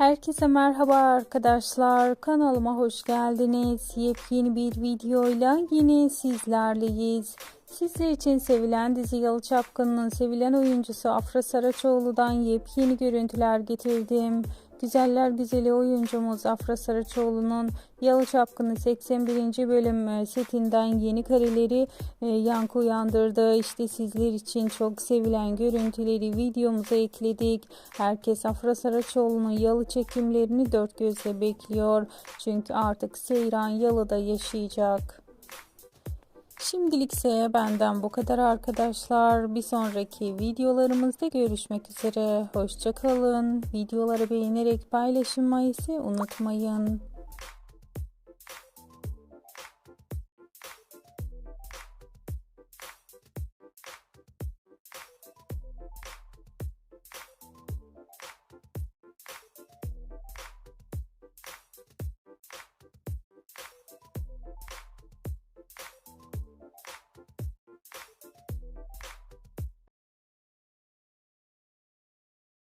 Herkese merhaba arkadaşlar. Kanalıma hoş geldiniz. Yepyeni bir videoyla yine sizlerleyiz. Sizler için sevilen dizi Yalı Çapkın'ın sevilen oyuncusu Afra Saraçoğlu'dan yepyeni görüntüler getirdim. Güzeller güzeli oyuncumuz Afra Saraçoğlu'nun Yalı Çapkın'ın 81. bölüm setinden yeni kareleri e, yankı uyandırdı. İşte sizler için çok sevilen görüntüleri videomuza ekledik. Herkes Afra Saraçoğlu'nun Yalı çekimlerini dört gözle bekliyor. Çünkü artık Seyran Yalı'da yaşayacak. Şimdilikse benden bu kadar arkadaşlar. Bir sonraki videolarımızda görüşmek üzere. Hoşçakalın. Videoları beğenerek paylaşmayı unutmayın.